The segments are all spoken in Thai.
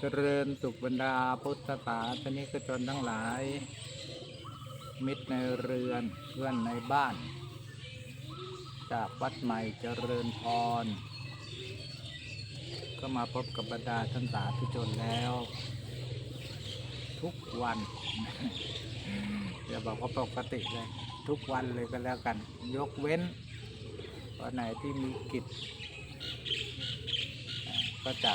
เจริญสุขบรรดาพุทธศาสนิกชนทั้งหลาย มิตรในเรือนเพื่อนในบ้าน จากวัดใหม่เจริญพร ก็มาพบกับบรรดาท่านสาธุชนแล้ว ทุกวันอย่าบอกว่าปกติเลย ทุกวันเลยก็แล้วกัน ยกเว้นวันไหนที่มีกิจก็จะ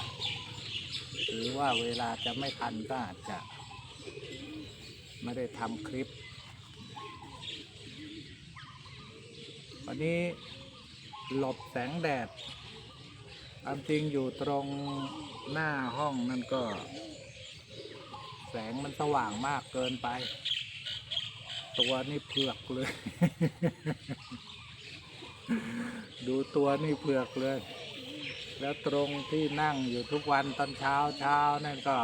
หรือว่าเวลาจะไม่ทันก็อาจจะ ไม่ได้ทำคลิป วันนี้หลบแสงแดดความจริงอยู่ตรงหน้าห้องนั่นก็ แสงมันสว่างมากเกินไป ตัวนี่เผือกเลย ดูตัวนี่เผือกเลย แล้วตรงที่นั่งอยู่ทุกวันตอนเช้าเช้านั่นก็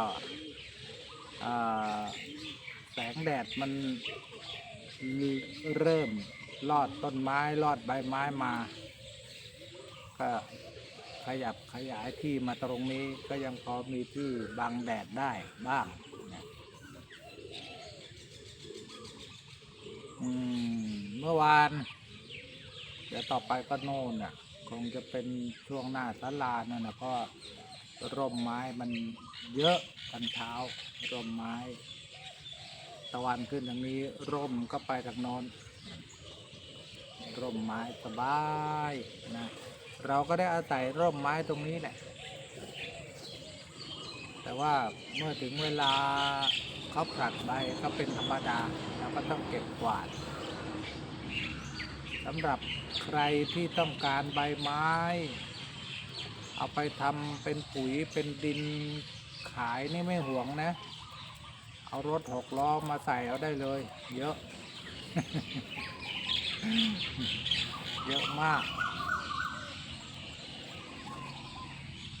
แสงแดดมันเริ่มลอดต้นไม้ลอดใบไม้มา ก็ขยับขยายที่มาตรงนี้ก็ยังพอมีที่บังแดดได้บ้างเมื่อวาน เดี๋ยวต่อไปก็โน่นน่ะ คงจะเป็นช่วงหน้าศาลานั่นนะเพราะร่มไม้มันเยอะตอนเช้า ร่มไม้ ตะวันขึ้นทางนี้ร่มก็ไปทางโน้นร่มไม้สบายนะเราก็ได้อาศัยร่มไม้ตรงนี้แหละ แต่ว่าเมื่อถึงเวลาเขาผลัดใบก็เป็นธรรมดาเราก็ต้องเก็บกวาด สำหรับใครที่ต้องการใบไม้ เอาไปทำเป็นปุ๋ยเป็นดินขายนี่ไม่ห่วงนะ เอารถหกล้อมาใส่เอาได้เลย เยอะ เยอะมาก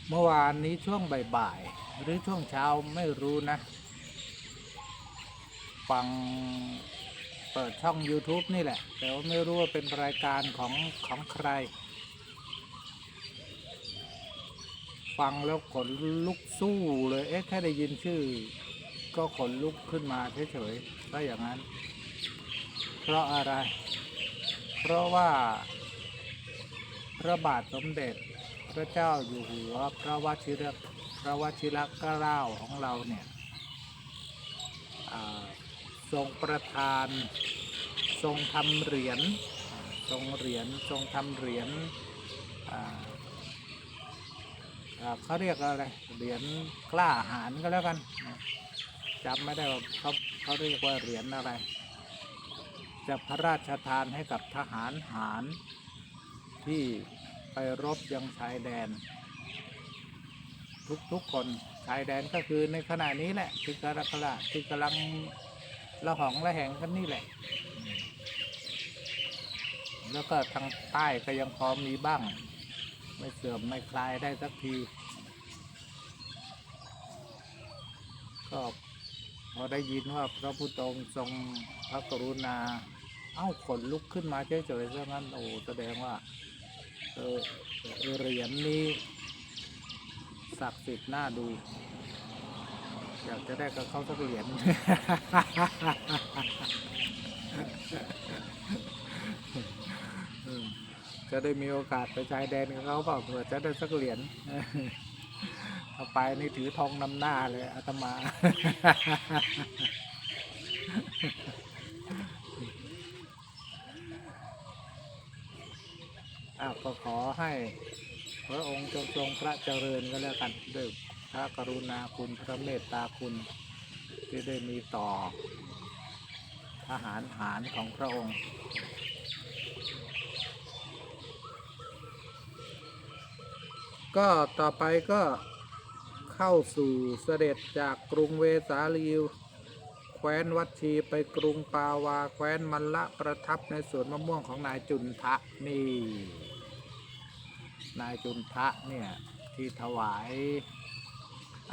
เมื่อวานนี้ช่วงบ่ายๆหรือช่วงเช้าไม่รู้นะ ฟัง เปิดช่อง YouTube นี่แหละ แต่ว่าไม่รู้ว่าเป็นรายการของของใคร ฟังแล้วขนลุกสู้เลย เอ๊ะ แค่ได้ยินชื่อ ก็ขนลุกขึ้นมาเฉยๆก็อย่างนั้น เพราะอะไร เพราะว่าพระบาทสมเด็จพระเจ้าอยู่หัวพระวชิรพระวชิรเกล้าของเราเนี่ยอ่า ทรงประทาน ทรงทำเหรียญทรงเหรียญทรงทำเหรียญเขาเรียกอะไรเหรียญกล้าหาญก็แล้วกันจำไม่ได้ว่าเขาเขาเรียกว่าเหรียญอะไร จะพระราชทานให้กับทหารหารที่ไปรบยังชายแดน ทุกๆคนชายแดนก็คือในขณะนี้แหละที่กำลังที่กำลัง ละหองละแหงกันนี่แหละ แล้วก็ทางใต้ก็ยังพอมีบ้าง ไม่เสื่อมไม่คลายได้สักที ก็พอได้ยินว่าพระพุทธองค์ทรงพระกรุณา เอ้าขนลุกขึ้นมาเฉยๆซะงั้นโอ้แสดงว่าเออเหรียญนี้ศักดิ์สิทธิ์น่าดู อยากจะได้กับเขาสักเหรียญจะได้มีโอกาสไปชายแดนกับเขาเปล่าเผื่อจะได้สักเหรียญเอาไปนี่ถือทองนำหน้าเลยอาตมาอ้าวก็ขอให้พระองค์จงทรงพระเจริญก็แล้วกันด้วย พระกรุณาคุณพระเมตตาคุณ ที่ได้มีต่อทหารหารของพระองค์ ก็ต่อไปก็เข้าสู่เสด็จจากกรุงเวสาลีแคว้นวัดชีไปกรุงปาวา แคว้นมันละประทับในสวนมะม่วงของนายจุนทะนี่ นายจุนทะเนี่ย ที่ถวาย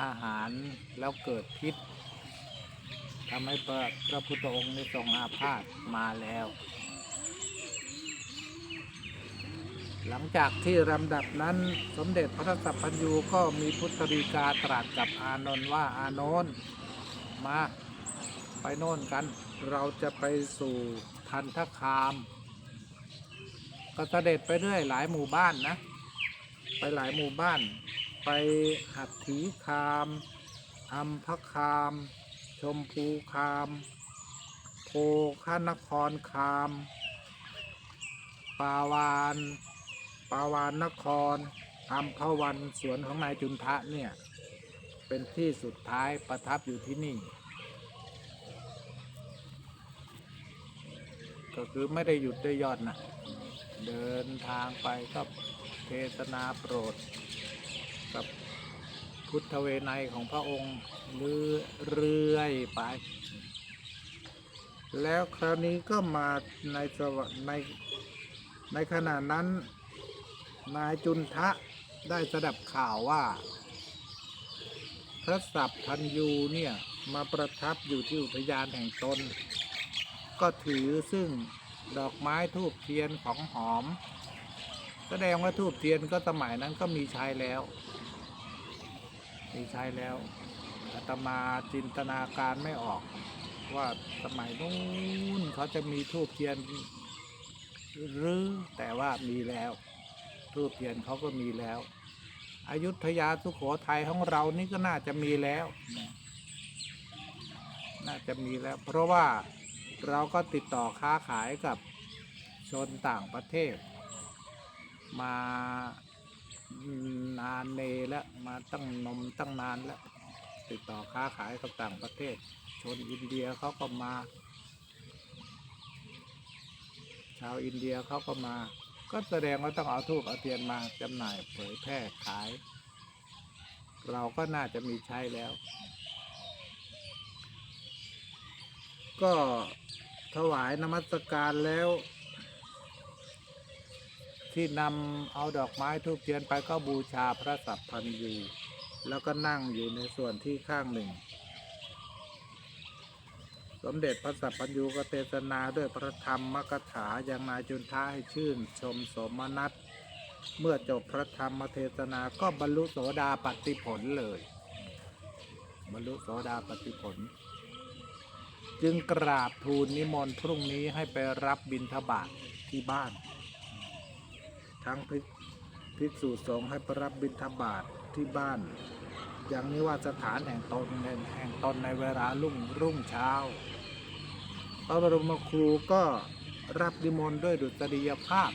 อาหารแล้วเกิดพิษทำให้พระพระพุทธองค์ได้ทรงอาพาธมาแล้ว หลังจากที่ลำดับนั้นสมเด็จพระสัพพัญญูก็มีพุทธดีกาตรัสกับอานนท์ว่าอานนท์มาไปโน่นกัน เราจะไปสู่ทันทคาม ก็เสด็จไปเรื่อยหลายหมู่บ้านนะ ไปหลายหมู่บ้าน ไปหัตถีคามอัมพคาม ชมพูคามโพขานครคาม ปาวาน ปาวานนครอัมพวันสวนของนายจุนทะเนี่ย เป็นที่สุดท้ายประทับอยู่ที่นี่ ก็คือไม่ได้หยุดได้ยอนนะ เดินทางไปก็ เทศนาโปรด กับพุทธเวไนของพระองค์เรื่อยไป แล้วคราวนี้ก็มาในสวในในขณะนั้นนายจุนทะได้สดับข่าวว่า พระสัพพันยูเนี่ย มาประทับอยู่ที่อุทยานแห่งตน ก็ถือซึ่งดอกไม้ทูบเทียนของหอม แสดงว่าทูบเทียนก็สมัยนั้นก็มีใช้แล้ว มีใช้แล้วอาตมาจินตนาการไม่ออก ว่าสมัยนู้นเขาจะมีทูบเทียนหรือแต่ว่ามีแล้วทูบเทียนเขาก็มีแล้ว อายุธยาสุโขทัยของเรานี่ก็น่าจะมีแล้ว น่าจะมีแล้ว เพราะว่าเราก็ติดต่อค้าขายกับชนต่างประเทศ มานานเนแล้วมาตั้งนมตั้งนานแล้วติดต่อค้าขายกับต่างประเทศ ชนอินเดียเขาก็มา ชาวอินเดียเขาก็มา ก็แสดงว่าต้องเอาทูบเอาเทียนมาจำหน่ายเผยแพร่ขาย เราก็น่าจะมีใช้แล้ว ก็ถวายนมัสการแล้ว ที่นำเอาดอกไม้ทูบเทียนไปก็บูชาพระสัพพันยูแล้วก็นั่งอยู่ในส่วนที่ข้างหนึ่ง สมเด็จพระสัพพัญญูก็เทศนาด้วยพระธรรมมกถาอย่างนายจุนท้าให้ชื่น ชมสมนัตเมื่อจบพระธรรมเทศนาก็บรรลุโสดาปติผลเลย บรรลุโสดาปติผล จึงกราบทูลนิมนต์พรุ่งนี้ให้ไปรับบิณฑบาตที่บ้าน ทั้งภิภิกษุสงฆ์ให้ไปรับบิณฑบาตที่บ้าน อย่างนี้ว่าสถานแห่งตนในแห่งตนในเวลารุ่งรุ่งเช้า พระบรมครูก็รับนิมนต์ด้วยดุษฎียภาพ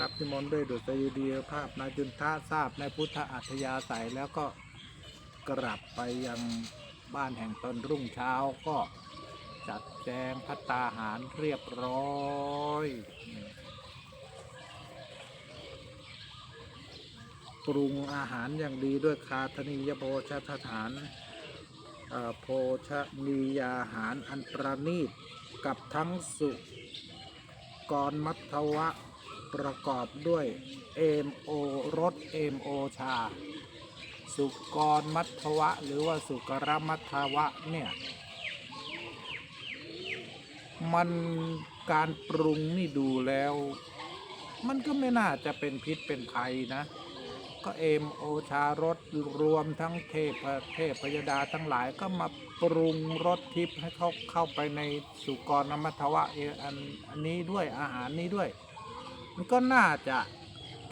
รับนิมนต์ด้วยดุษฎียภาพนายจุนท่าทราบในพุทธอัธยาศัยแล้วก็กลับไปยังบ้านแห่งตนรุ่งเช้าก็จัดแจงพัตตาหารเรียบร้อย ปรุงอาหารอย่างดีด้วยคาธนียโภชสถานโภชนียาหารอันประณีตกับทั้งสุกรมัทวะประกอบด้วยเอมโอรสเอมโอชา สุกรมัทวะ หรือว่าสุกรมัทวะเนี่ยมันการปรุงนี่ดูแล้ว มันก็ไม่น่าจะเป็นพิษเป็นภัยนะ ก็เอมโอชารสรวมทั้งเทพเทพพยดาทั้งหลายก็มาปรุงรสทิพย์ให้เขาเข้าไปในสุกรนมัทวะเออันอันนี้ด้วยอาหารนี้ด้วย มันก็น่าจะ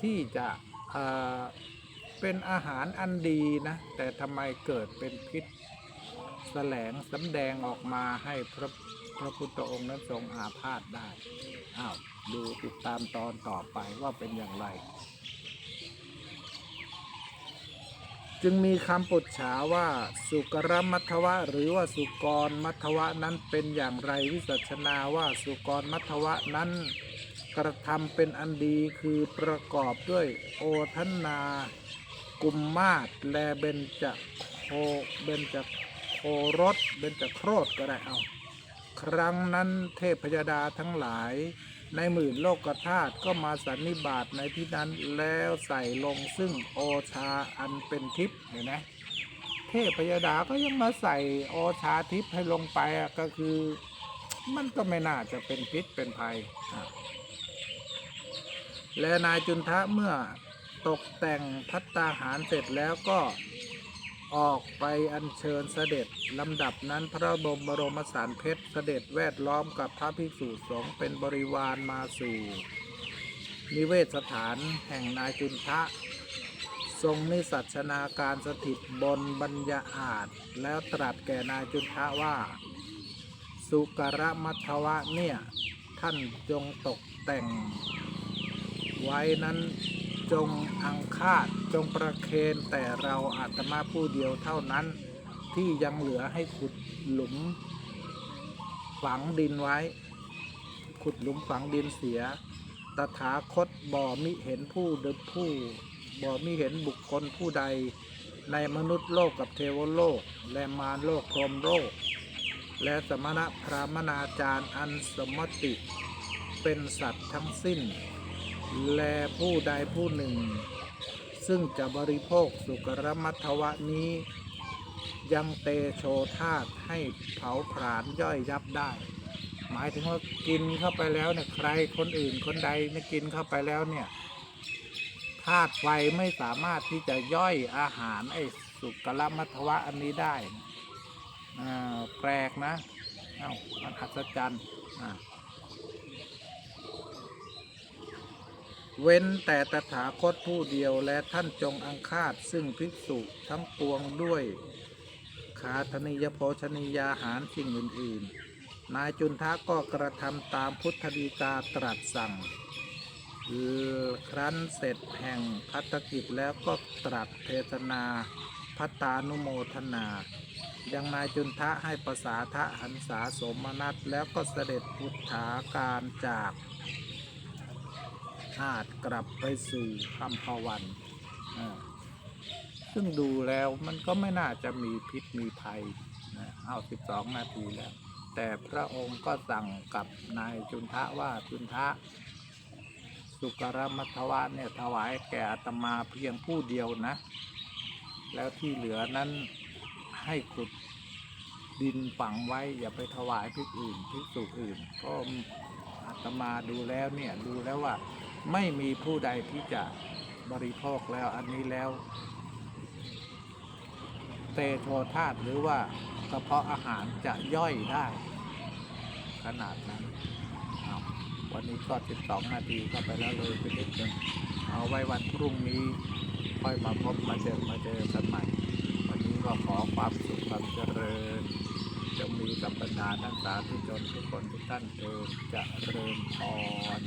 ที่จะเเป็นอาหารอันดีนะ แต่ทำไมเกิดเป็นพิษแสลงสำแดงออกมาให้พระพระพุทธองค์นั้นทรงอาพาธได้ อ้าว ดูติดตามตอนต่อไปว่าเป็นอย่างไร จึงมีคำปุจฉาว่า สุกรมัทวะ หรือว่าสุกรมัทวะนั้นเป็นอย่างไรวิสัชนาว่าสุกรมัทวะนั้น กระทำเป็นอันดีคือประกอบด้วยโอทันนากุมมาศแลเบญจะโคเบญจะโครสเบญจะโครสก็ได้เอา ครั้งนั้นเทพยดาทั้งหลาย ในหมื่นโลกธาตุก็มาสันนิบาตในที่นั้นแล้วใส่ลงซึ่งโอชาอันเป็นทิพย์เห็นไหมเทพยดาก็ยังมาใส่โอชาทิพย์ให้ลงไปอะก็คือ มันก็ไม่น่าจะเป็นพิษเป็นภัย และนายจุนทะเมื่อตกแต่งพัตตาหารเสร็จแล้วก็ ออกไปอัญเชิญเสด็จลำดับนั้นพระบรมบรมสารเพชรเสด็จแวดล้อมกับพระภิกษุสงฆ์เป็นบริวารมาสู่ นิเวศสถานแห่งนายจุนทะ ทรงนิสัชนาการสถิตบนบัญญาอาจแล้วตรัสแก่นายจุนทะว่า สุกรมัทวะเนี่ย ท่านจงตกแต่ง ไว้นั้น จงอังคาดจงประเคนแต่เราอาตมาผู้เดียวเท่านั้น ที่ยังเหลือให้ขุดหลุม ฝังดินไว้ ขุดหลุมฝังดินเสีย ตถาคตบ่มิเห็นผู้เดบผู้บ่มิเห็นบุคคลผู้ใด ในมนุษย์โลกกับเทวโลก และมารโลกพรมโลก และสมณะพรามณาจารย์อันสมติ เป็นสัตว์ทั้งสิ้น แลผู้ใดผู้หนึ่ง ซึ่งจะบริโภคสุกรมัทวะนี้ ยังเตโชธาตให้เผาผลาญย่อยยับได้ หมายถึงว่ากินเข้าไปแล้วเนี่ยใครคนอื่นคนใดเนี่ยกินเข้าไปแล้วเนี่ยธาตุไฟไม่สามารถที่จะย่อยอาหารไอ้สุกรมัทวะอันนี้ได้แปลกนะ เอ้ามันอัศจรรย์อ่า เว้นแต่ตถาคตผู้เดียวและท่านจงอังคาดซึ่งภิกษุทั้งปวงด้วยขาธนิยโภชนิยาหารสิ่งอื่น ๆ นายจุนทะก็กระทำตามพุทธดีกาตรัสสั่ง ครั้นเสร็จแห่งพัฒกิจแล้วก็ตรัสเทศนาพัตตานุโมทนา ยังนายจุนทะให้ภาษาทะหันษาสมนัตแล้วก็เสด็จพุทธาการจาก อาจกลับไปสู่คำพวันซึ่งดูแล้วมันก็ไม่น่าจะมีพิษมีภัยนะเอาสิบสองนาทีแล้ว แต่พระองค์ก็สั่งกับนายจุนทะว่าจุนทะ สุกรมัทวะเนี่ยถวายแก่อาตมาเพียงผู้เดียวนะ แล้วที่เหลือนั้นให้ขุดดินฝังไว้ อย่าไปถวายพิกอื่นพิกษุอื่น ก็อาตมาดูแล้วเนี่ยดูแล้วว่า ไม่มีผู้ใดที่จะบริโภคแล้วอันนี้แล้ว เตโชธาตหรือว่ากระเพาะอาหารจะย่อยได้ ขนาดนั้น วันนี้ก็12 นาทีก็ไปแล้วเลยไปนิดนึงเอาไว้วันพรุ่งนี้ ค่อยมาพบมาเจอมาเจอกันใหม่ วันนี้ก็ขอความสุขความเจริญจงมีกับบรรดาท่านสาธุชนทุกคนทุกท่านเถิดจะเริญพร